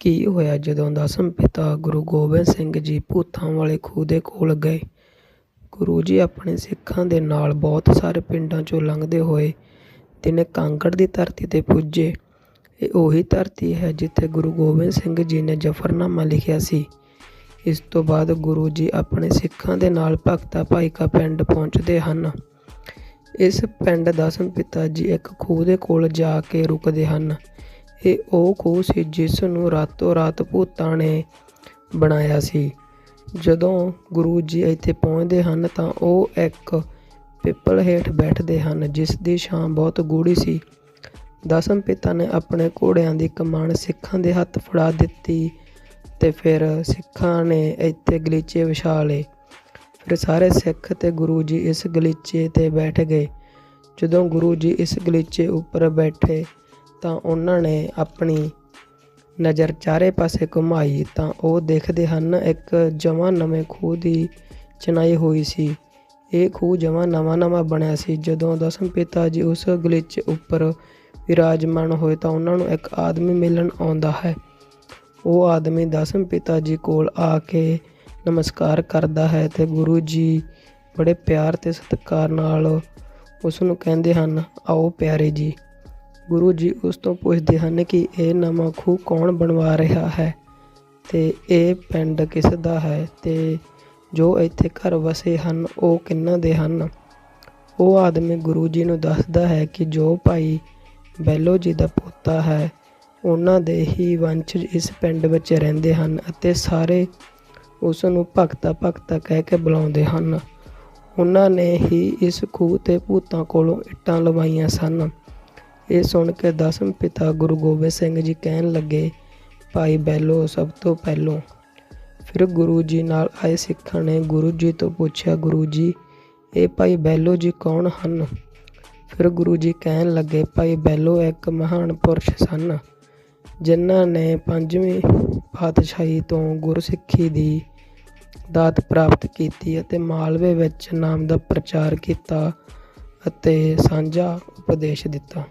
ਕੀ ਹੋਇਆ ਜਦੋਂ ਦਸਮ ਪਿਤਾ ਗੁਰੂ ਗੋਬਿੰਦ ਸਿੰਘ ਜੀ ਭੂਤਾਂ ਵਾਲੇ ਖੂਹ ਦੇ ਕੋਲ ਗਏ? ਗੁਰੂ ਜੀ ਆਪਣੇ ਸਿੱਖਾਂ ਦੇ ਨਾਲ ਬਹੁਤ ਸਾਰੇ ਪਿੰਡਾਂ 'ਚੋਂ ਲੰਘਦੇ ਹੋਏ ਦਿਨੇ ਕਾਂਗੜ ਦੀ ਧਰਤੀ 'ਤੇ ਪੁੱਜੇ। ਇਹ ਉਹੀ ਧਰਤੀ ਹੈ ਜਿੱਥੇ ਗੁਰੂ ਗੋਬਿੰਦ ਸਿੰਘ ਜੀ ਨੇ ਜ਼ਫ਼ਰਨਾਮਾ ਲਿਖਿਆ ਸੀ। ਇਸ ਤੋਂ ਬਾਅਦ ਗੁਰੂ ਜੀ ਆਪਣੇ ਸਿੱਖਾਂ ਦੇ ਨਾਲ ਭਗਤਾ ਭਾਈ ਕਾ ਪਿੰਡ ਪਹੁੰਚਦੇ ਹਨ। ਇਸ ਪਿੰਡ ਦਸਮ ਪਿਤਾ ਜੀ ਇੱਕ ਖੂਹ ਦੇ ਕੋਲ ਜਾ ਕੇ ਰੁਕਦੇ ਹਨ। ਇਹ ਉਹ ਖੂਹ ਸੀ ਜਿਸ ਨੂੰ ਰਾਤੋਂ ਰਾਤ ਭੂਤਾਂ ਨੇ ਬਣਾਇਆ ਸੀ। ਜਦੋਂ ਗੁਰੂ ਜੀ ਇੱਥੇ ਪਹੁੰਚਦੇ ਹਨ ਤਾਂ ਉਹ ਇੱਕ ਪਿੱਪਲ ਹੇਠ ਬੈਠਦੇ ਹਨ, ਜਿਸ ਦੀ ਛਾਂ ਬਹੁਤ ਗੂੜੀ ਸੀ। ਦਸਮ ਪਿਤਾ ਨੇ ਆਪਣੇ ਘੋੜਿਆਂ ਦੀ ਕਮਾਨ ਸਿੱਖਾਂ ਦੇ ਹੱਥ ਫੜਾ ਦਿੱਤੀ ਤੇ ਫਿਰ ਸਿੱਖਾਂ ਨੇ ਇੱਥੇ ਗਲੀਚੇ ਵਿਛਾ ਲਏ। ਫਿਰ ਸਾਰੇ ਸਿੱਖ ਤੇ ਗੁਰੂ ਜੀ ਇਸ ਗਲੀਚੇ ਤੇ ਬੈਠ ਗਏ। ਜਦੋਂ ਗੁਰੂ ਜੀ ਇਸ ਗਲੀਚੇ ਉੱਪਰ ਬੈਠੇ ਤਾਂ ਉਹਨਾਂ ਨੇ ਆਪਣੀ ਨਜ਼ਰ ਚਾਰੇ ਪਾਸੇ ਘੁਮਾਈ ਤਾਂ ਉਹ ਦੇਖਦੇ ਹਨ, ਇੱਕ ਜਮਾਂ ਨਵੇਂ ਖੂਹ ਦੀ ਚਨਾਈ ਹੋਈ ਸੀ। ਇਹ ਖੂਹ ਜਮਾਂ ਨਵਾਂ ਨਵਾਂ ਬਣਿਆ ਸੀ। ਜਦੋਂ ਦਸਮ ਪਿਤਾ ਜੀ ਉਸ ਗਲਿਚ ਉੱਪਰ ਵਿਰਾਜਮਾਨ ਹੋਏ ਤਾਂ ਉਹਨਾਂ ਨੂੰ ਇੱਕ ਆਦਮੀ ਮਿਲਣ ਆਉਂਦਾ ਹੈ। ਉਹ ਆਦਮੀ ਦਸਮ ਪਿਤਾ ਜੀ ਕੋਲ ਆ ਕੇ ਨਮਸਕਾਰ ਕਰਦਾ ਹੈ ਤੇ ਗੁਰੂ ਜੀ ਬੜੇ ਪਿਆਰ ਤੇ ਸਤਿਕਾਰ ਨਾਲ ਉਸ ਨੂੰ ਕਹਿੰਦੇ ਹਨ, ਆਓ ਪਿਆਰੇ ਜੀ। ਗੁਰੂ ਜੀ ਉਸ ਤੋਂ ਪੁੱਛਦੇ ਹਨ ਕਿ ਇਹ ਨਵਾਂ ਖੂਹ ਕੌਣ ਬਣਵਾ ਰਿਹਾ ਹੈ ਤੇ ਇਹ ਪਿੰਡ ਕਿਸ ਦਾ ਹੈ ਤੇ ਜੋ ਇੱਥੇ ਘਰ ਵਸੇ ਹਨ, ਉਹ ਕਿੰਨਾਂ ਦੇ ਹਨ? ਉਹ ਆਦਮੀ ਗੁਰੂ ਜੀ ਨੂੰ ਦੱਸਦਾ ਹੈ ਕਿ ਜੋ ਭਾਈ ਬੈਲੋ ਜੀ ਦਾ ਪੋਤਾ ਹੈ, ਉਹਨਾਂ ਦੇ ਹੀ ਵੰਸ਼ਜ ਇਸ ਪਿੰਡ ਵਿੱਚ ਰਹਿੰਦੇ ਹਨ ਅਤੇ ਸਾਰੇ ਉਸ ਨੂੰ ਭਗਤਾ ਭਗਤਾ ਕਹਿ ਕੇ ਬੁਲਾਉਂਦੇ ਹਨ। ਉਹਨਾਂ ਨੇ ਹੀ ਇਸ ਖੂਹ ਤੇ ਭੂਤਾਂ ਕੋਲੋਂ ਇੱਟਾਂ ਲਵਾਈਆਂ ਸਨ। ਇਹ ਸੁਣ ਕੇ ਦਸਮ ਪਿਤਾ ਗੁਰੂ ਗੋਬਿੰਦ ਸਿੰਘ ਜੀ ਕਹਿਣ ਲੱਗੇ, ਭਾਈ ਬੈਲੋ, ਸਭ ਤੋਂ ਪਹਿਲੋਂ ਫਿਰ ਗੁਰੂ ਜੀ ਨਾਲ ਆਏ ਸਿੱਖਾਂ ਨੇ ਗੁਰੂ ਜੀ ਤੋਂ ਪੁੱਛਿਆ, ਗੁਰੂ ਜੀ, ਇਹ ਭਾਈ ਬੈਲੋ ਜੀ ਕੌਣ ਹਨ? ਫਿਰ ਗੁਰੂ ਜੀ ਕਹਿਣ ਲੱਗੇ, ਭਾਈ ਬੈਲੋ ਇੱਕ ਮਹਾਨ ਪੁਰਸ਼ ਸਨ, ਜਿਨ੍ਹਾਂ ਨੇ ਪੰਜਵੀਂ ਪਾਤਸ਼ਾਹੀ ਤੋਂ ਗੁਰਸਿੱਖੀ ਦੀ ਦਾਤ ਪ੍ਰਾਪਤ ਕੀਤੀ ਅਤੇ ਮਾਲਵੇ ਵਿੱਚ ਨਾਮ ਦਾ ਪ੍ਰਚਾਰ ਕੀਤਾ ਅਤੇ ਸਾਂਝਾ ਉਪਦੇਸ਼ ਦਿੱਤਾ।